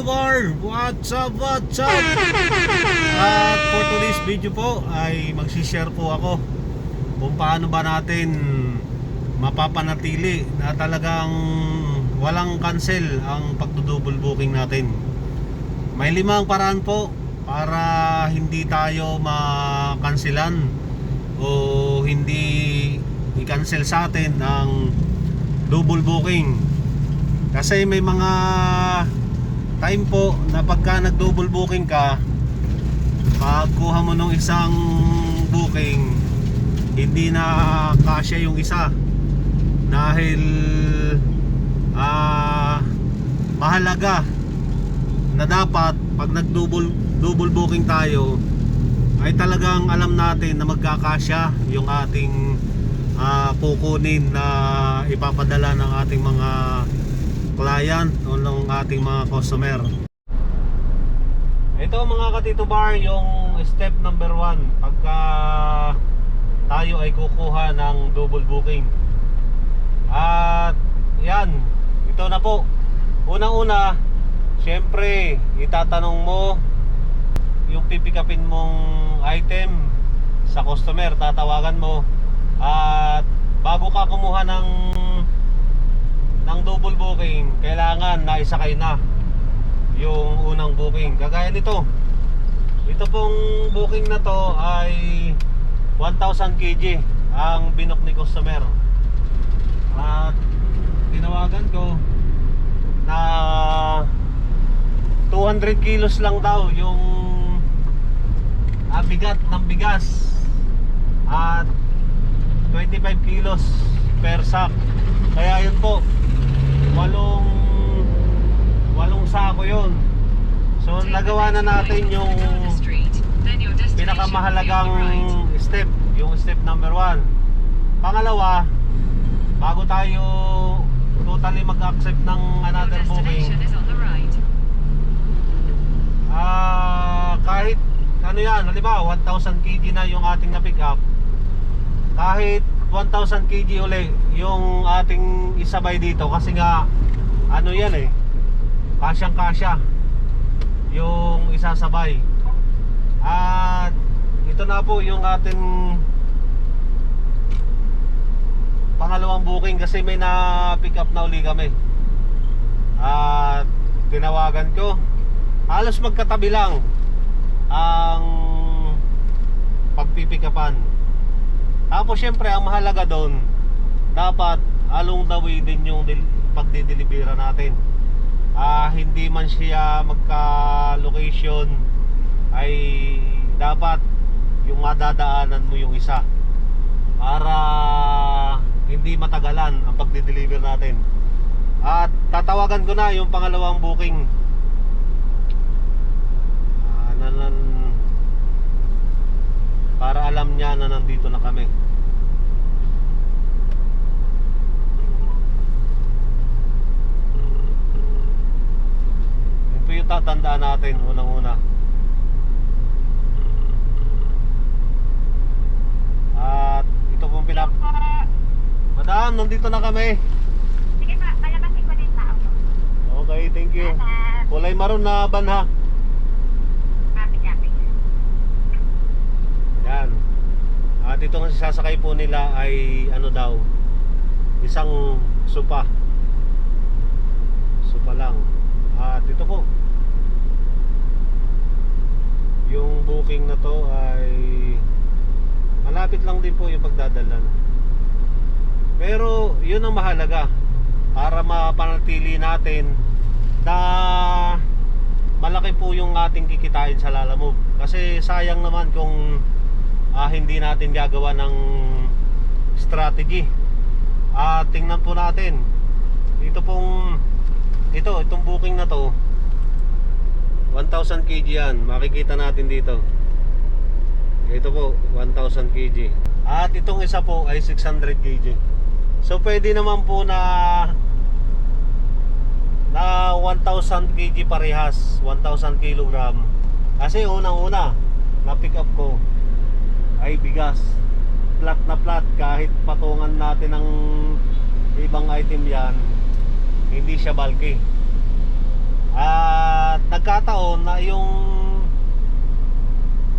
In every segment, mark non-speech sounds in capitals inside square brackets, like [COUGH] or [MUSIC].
Bar! What's up, what's up? At for today's video po ay magsishare po ako kung paano ba natin mapapanatili na talagang walang cancel ang pagdudouble booking natin. May limang paraan po para hindi tayo makanselan o hindi i-cancel sa atin ang double booking. Kasi may mga time po na pagka nag-double booking ka, pagkuha mo ng isang booking, hindi na kasya yung isa. Dahil ah mahalaga na dapat pag nag-double double booking tayo ay talagang alam natin na magkakasya yung ating ah, kukunin na ipapadala ng ating mga client o ng ating mga customer. Ito mga katito bar yung step number 1 pagka tayo ay kukuha ng double booking. At yan, ito na po. Unang-una, syempre itatanong mo yung pipikapin mong item sa customer, tatawagan mo at bago ka kumuha ng ng double booking, kailangan na isakay na yung unang booking. Kagaya nito. Ito pong booking na to ay 1,000 kg ang binok ni customer. At tinawagan ko na 200 kilos lang daw yung ah, bigat ng bigas at 25 kilos per sack kaya yun po walong walong sako yun. So nagawa na natin yung pinakamahalagang step yung step number 1 pangalawa bago tayo totally mag-accept ng another booking Ah, kahit ano yan, halimbawa 1,000 kg na yung ating na pick up. Kahit 1,000 kg uli yung ating isabay dito kasi nga ano yan eh. Kasyang kasya yung isasabay. At ito na po yung ating pangalawang booking kasi may na pick up na uli kami. At tinawagan ko halos magkatabi lang ang pagpipikapan. Tapos syempre ang mahalaga doon dapat along the way din yung del- pagdidelibera natin. Ah, hindi man siya magka-location ay dapat yung madadaanan mo yung isa para hindi matagalan ang pagdi-deliver natin. At tatawagan ko na yung pangalawang booking Ah, na, nan, para alam niya na nandito na kami. Yun po yung tatandaan natin unang-una. At ito pong pinap... Madam, nandito na kami. Sige pa, palabasin ko na yung tao ko. Okay, thank you. Kulay maroon na ban ha. At ito ang sasakay po nila ay ano daw, isang supa. Supa lang. At ito po. Yung booking na to ay malapit lang din po yung pagdadalan. Pero yun ang mahalaga para mapanatili natin na malaki po yung ating kikitain sa Lalamove. Kasi sayang naman kung ah, hindi natin gagawa ng strategy. Ah, tingnan po natin. Ito pong ito, itong booking na to 1,000 kg yan. Makikita natin dito. Ito po, 1,000 kg. At itong isa po ay 600 kg. So pwede naman po na na 1,000 kg parehas, 1,000 kilogram. Kasi unang-una, na pick up ko ay bigas. Flat na flat kahit patungan natin ng ibang item yan, hindi siya bulky. At nagkataon na yung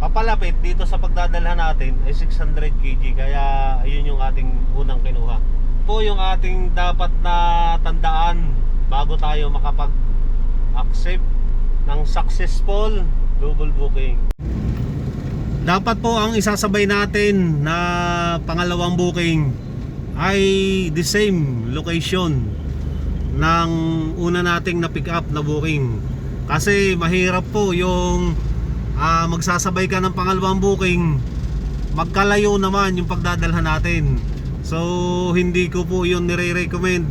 papalapit dito sa pagdadalhan natin ay 600 kg kaya ayun yung ating unang kinuha. Po yung ating dapat na tandaan bago tayo makapag-accept ng successful double booking. Dapat po ang isasabay natin na pangalawang booking ay the same location ng una nating na pick up na booking. Kasi mahirap po yung ah, magsasabay ka ng pangalawang booking magkalayo naman yung pagdadalhan natin. So hindi ko po yun nire-recommend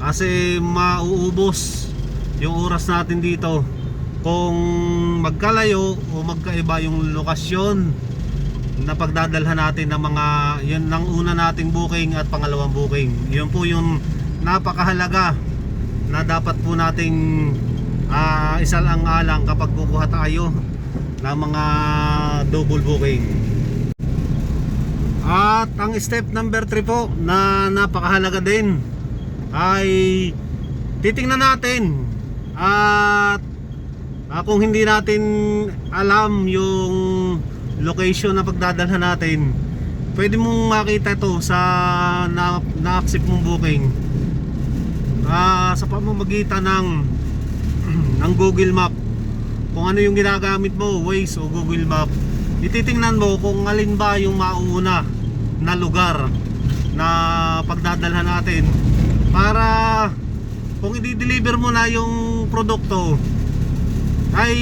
kasi mauubos yung oras natin dito kung magkalayo o magkaiba yung lokasyon na pagdadalhan natin ng mga yun ng una nating booking at pangalawang booking. Yun po yung napakahalaga na dapat po nating uh, isalang-alang kapag kukuha tayo ng mga double booking. At ang step number 3 po na napakahalaga din ay titingnan natin at ah, kung hindi natin alam yung location na pagdadalhan natin pwede mong makita to sa na, na-accept mong booking. Ah, sa pamamagitan ng [CLEARS THROAT] ng Google Map. Kung ano yung ginagamit mo Waze o Google Map. Ititingnan mo kung alin ba yung mauuna na lugar na pagdadalhan natin para kung i-deliver mo na yung produkto ay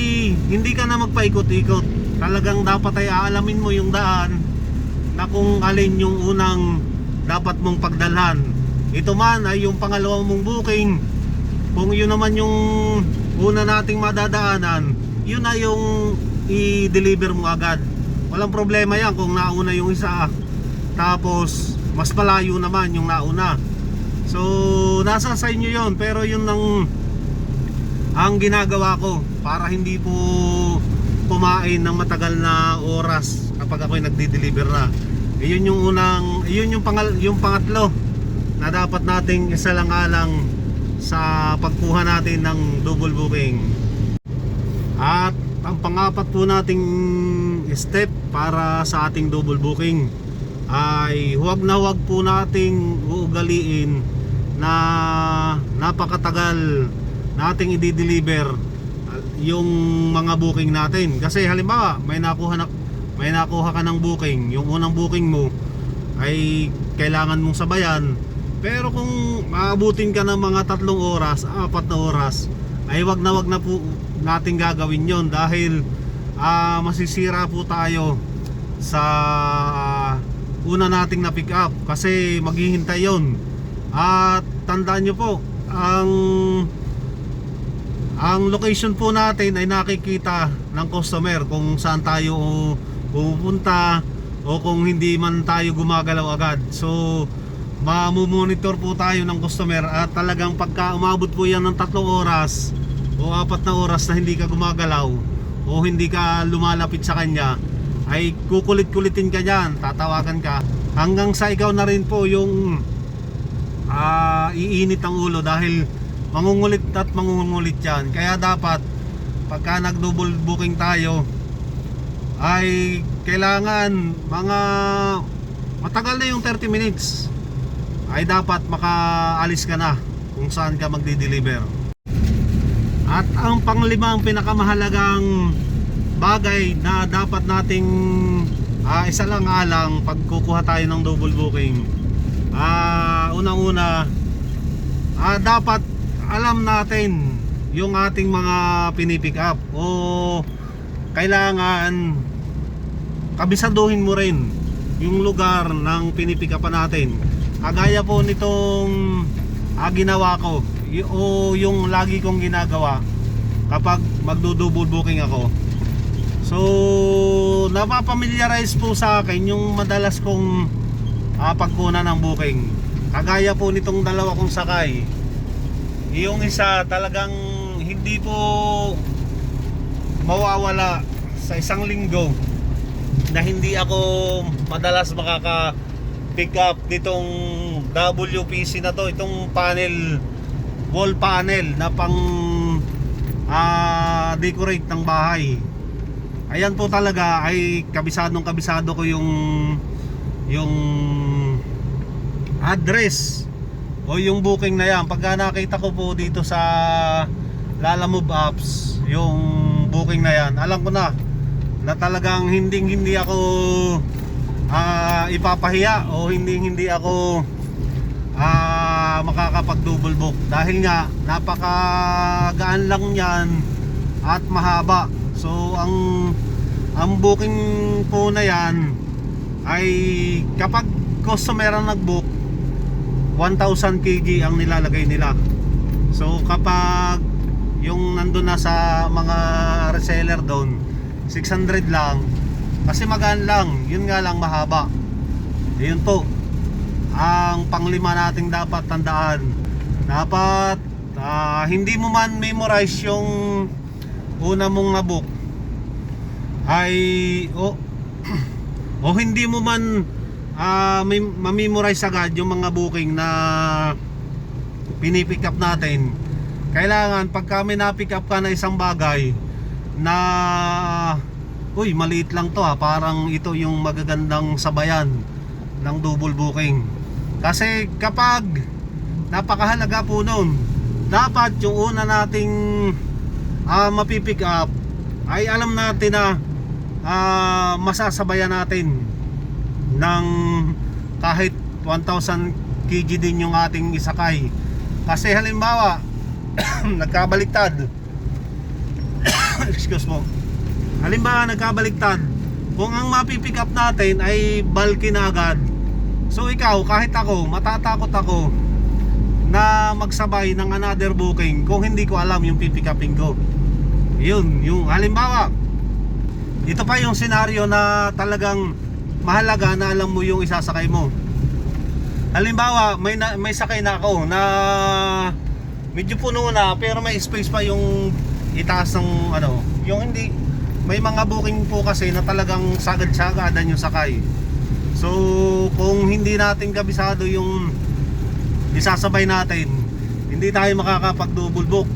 hindi ka na magpaikot-ikot. Talagang dapat ay aalamin mo yung daan na kung alin yung unang dapat mong pagdalhan. Ito man ay yung pangalawang mong booking. Kung yun naman yung una nating madadaanan yun na yung i-deliver mo agad. Walang problema yan kung nauna yung isa. Tapos mas malayo naman yung nauna. So nasa sa inyo yun pero yun ang ang ginagawa ko para hindi po kumain ng matagal na oras kapag ako'y nagdi-deliver na. Iyon yung unang iyon yung pangal yung pangatlo na dapat nating isalang-alang sa pagkuha natin ng double booking. At ang pangapat po nating step para sa ating double booking ay huwag na huwag po nating uugaliin na napakatagal nating i-deliver yung mga booking natin. Kasi halimbawa may nakuha na may nakuha ka ng booking yung unang booking mo ay kailangan mong sabayan. Pero kung maabutin ka ng mga tatlong oras apat na oras ay wag na wag na po natin gagawin yon dahil ah, masisira po tayo sa una nating na pick up kasi maghihintay yon at tandaan nyo po ang ang location po natin ay nakikita ng customer kung saan tayo pupunta o kung hindi man tayo gumagalaw agad. So mamumonitor po tayo ng customer at talagang pagka umabot po yan ng tatlong oras o apat na oras na hindi ka gumagalaw o hindi ka lumalapit sa kanya ay kukulit-kulitin ka dyan tatawagan ka. Hanggang sa ikaw na rin po yung ah, iinit ang ulo dahil mangungulit at mangungulit yan. Kaya dapat pagka nag double booking tayo ay kailangan mga matagal na yung 30 minutes ay dapat makaalis ka na kung saan ka magdi-deliver. At ang panglimang pinakamahalagang bagay na dapat nating ah, isa lang alang pag tayo ng double booking ah unang-una ah, dapat alam natin yung ating mga pinipick up o kailangan kabisaduhin mo rin yung lugar ng pinipick up natin. Kagaya po nitong ah, ginawa ko o yung lagi kong ginagawa kapag magdo-double booking ako. So napapamilyarize po sa akin yung madalas kong ah, pagkuna ng booking. Kagaya po nitong dalawa kong sakay yung isa talagang hindi po mawawala sa isang linggo na hindi ako madalas makaka pick up nitong WPC na to itong panel wall panel na pang ah, decorate ng bahay. Ayan po talaga ay kabisadong kabisado ko yung yung address o yung booking na yan. Pagka nakita ko po dito sa Lala Move Apps yung booking na yan, alam ko na na talagang hindi hindi ako ah, ipapahiya o hindi hindi ako ah, makakapag double book dahil nga napakagaan lang yan at mahaba so ang ang booking po na yan ay kapag customer ang nag-book 1,000 kg ang nilalagay nila. So kapag yung nandun na sa mga reseller doon 600 lang. Kasi magaan lang yun nga lang mahaba. Yun po. Ang panglima nating dapat tandaan. Dapat ah, hindi mo man memorize yung una mong nabook ay o [CLEARS THROAT] o hindi mo man ah, may, ma-memorize agad yung mga booking na pinipick up natin. Kailangan pagka may na-pick up ka na isang bagay na uy maliit lang to ha parang ito yung magagandang sabayan ng double booking. Kasi kapag napakahalaga po nun dapat yung una nating ah, mapipick up ay alam natin na ah, masasabayan natin ng kahit 1,000 kg din yung ating isakay. Kasi halimbawa [COUGHS] nagkabaliktad. [COUGHS] Excuse mo. Halimbawa nagkabaliktad. Kung ang mapipick up natin ay bulky na agad so ikaw kahit ako matatakot ako na magsabay ng another booking kung hindi ko alam yung pipick upin ko. Yun yung halimbawa ito pa yung senaryo na talagang mahalaga na alam mo yung isasakay mo. Halimbawa may, na, may sakay na ako na medyo puno na pero may space pa yung itaas ng ano. Yung hindi may mga booking po kasi na talagang sagad-sagadan yung sakay. So kung hindi natin kabisado yung isasabay natin hindi tayo makakapag double book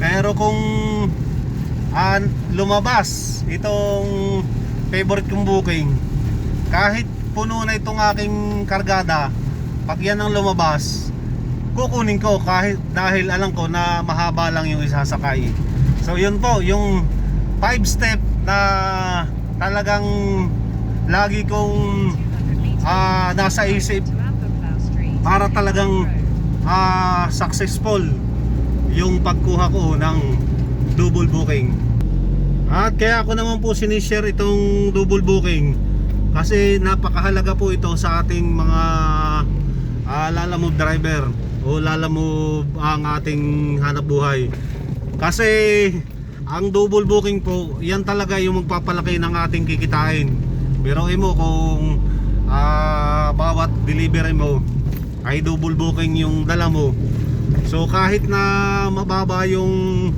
pero kung ah, lumabas itong favorite kong booking kahit puno na itong aking kargada pag yan ang lumabas kukunin ko kahit dahil alam ko na mahaba lang yung isasakay. So yun po yung 5 step na talagang lagi kong ah, nasa isip para talagang ah, successful yung pagkuha ko ng double booking. At kaya ako naman po sinishare itong double booking kasi napakahalaga po ito sa ating mga uh, lalamove driver o lalamove ang ating hanap buhay. Kasi ang double booking po yan talaga yung magpapalaki ng ating kikitain. Pero mo kung ah, bawat delivery mo ay double booking yung dala mo. So kahit na mababa yung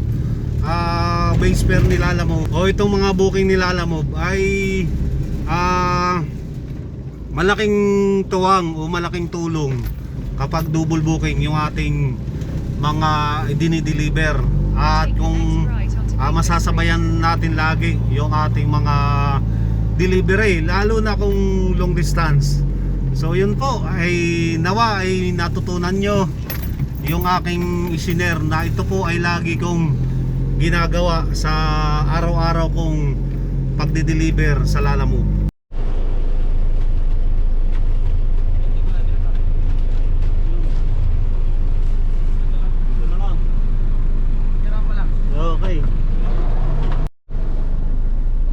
ah, base fare nilala mo o itong mga booking nilala mo ay ah, malaking tuwang o malaking tulong kapag double booking yung ating mga dinideliver. At kung ah, masasabayan natin lagi yung ating mga delivery lalo na kung long distance. So yun po ay nawa ay natutunan nyo yung aking isiner na ito po ay lagi kong ginagawa sa araw-araw kong pagde-deliver sa Lalamove Okay.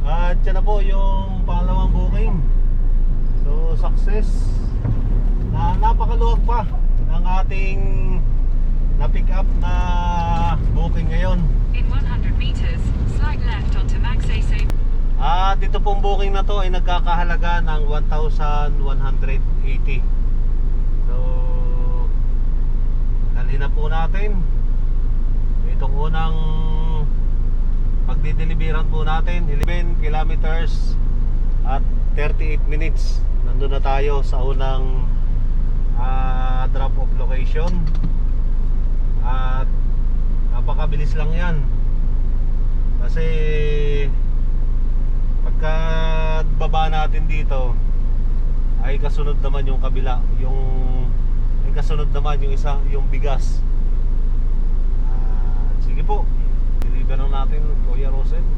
At yan na po yung pangalawang booking. So success. Na napakaluwag pa ng ating na-pick up na booking ngayon. In 100 meters, slide left onto Max Ace At ito pong booking na to ay nagkakahalaga ng 1,180. So, dali na po natin. Itong unang pagdideliveran po natin, 11 kilometers at 38 minutes. Nandun na tayo sa unang ah, drop off location. At napakabilis lang yan. Kasi pagka baba natin dito ay kasunod naman yung kabila, yung ay kasunod naman yung isa, yung bigas. Ah, sige po. Deliver na natin Kuya Rosen.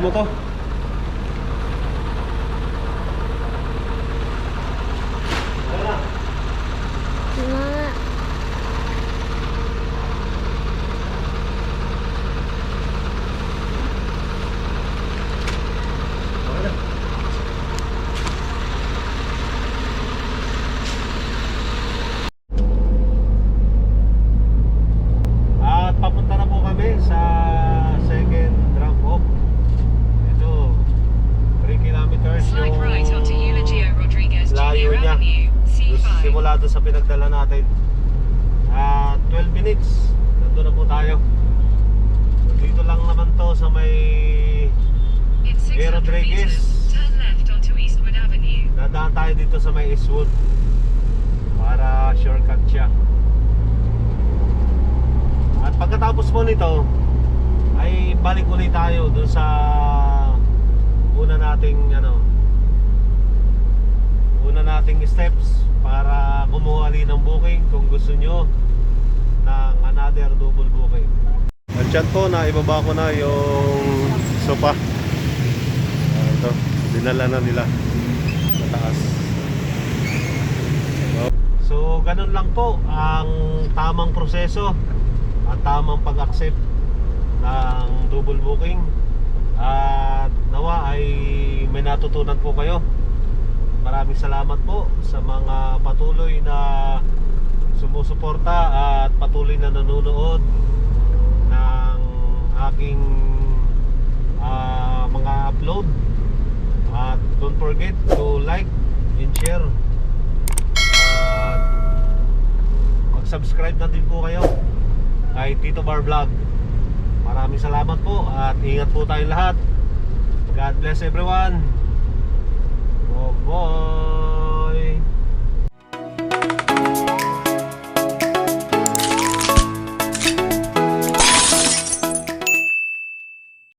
Kaya mo to? Wala. Mga Wala. At papunta na po kami sa second drop off. Ito, 3 kilometers Slide yung right onto Eulogio Rodriguez layo Jr. niya. Avenue, Doon- C5. Simula doon sa pinagdala natin. At 12 minutes, nandun na po tayo. Dito lang naman to sa may In 600 Rodriguez. Dadaan tayo dito sa may Eastwood para shortcut siya. At pagkatapos po nito ay balik ulit tayo dun sa una nating ano nating steps para kumuha ulit ng booking kung gusto nyo ng another double booking. At yan po na ibaba ko na yung sopa. Ah, ito, dinala na nila sa taas. So, ganun lang po ang tamang proseso at tamang pag-accept ng double booking. At nawa ay may natutunan po kayo. Maraming salamat po sa mga patuloy na sumusuporta at patuloy na nanonood ng aking ah, mga upload. At don't forget to like and share. At mag-subscribe na din po kayo kay Tito Bar Vlog. Maraming salamat po at ingat po tayong lahat. God bless everyone. Whoa.